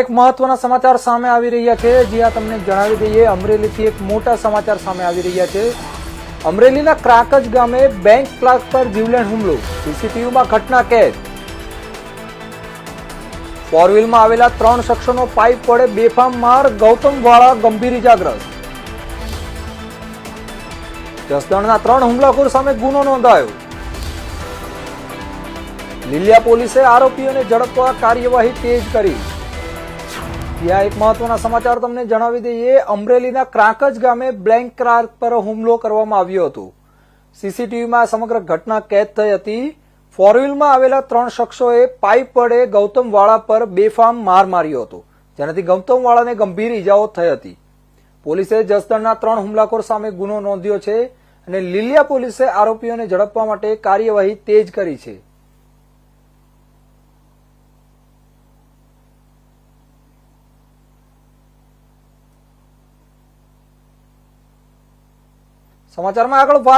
એક મહત્વના સમાચાર સામે આવી રહ્યા છે. જ્યાં તમને જણાવી દઈએ, અમરેલીથી એક મોટા સમાચાર સામે આવી રહ્યા છે. અમરેલીના ક્રાકજ ગામે બેંક ક્લાર્ક પર જીવલેણ હુમલો. સીસીટીવીમાં ઘટના કેદ. ફોર આવેલા ત્રણ શખ્સોનો પાઇપ વડે બેફામ માર ગૌતમ વાળા ગંભીર ઇજાગ્રસ્ત. જસદણના ત્રણ હુમલાખોર સામે ગુનો નોંધાયો. લીલિયા પોલીસે આરોપીઓને ઝડપવા કાર્યવાહી તેજ કરી. ત્યાં એક મહત્વના સમાચાર તમને જણાવી દઈએ. અમરેલીના ક્રાંકજ ગામે બ્લેન્ક ક્રાર્ક પર હુમલો કરવામાં આવ્યો હતો. સીસીટીવીમાં સમગ્ર ઘટના કેદ થઈ હતી. ફોરવ્હીલમાં આવેલા ત્રણ શખ્સોએ પાઇપ વડે ગૌતમ વાળા પર બેફામ માર માર્યો હતો, જેનાથી ગૌતમ વાળાને ગંભીર ઇજાઓ થઈ હતી. પોલીસે જસદણના ત્રણ હુમલાખોર સામે ગુનો નોંધ્યો છે અને લીલિયા પોલીસે આરોપીઓને ઝડપવા માટે કાર્યવાહી તેજ કરી છે. સમાચારમાં આગળ વાત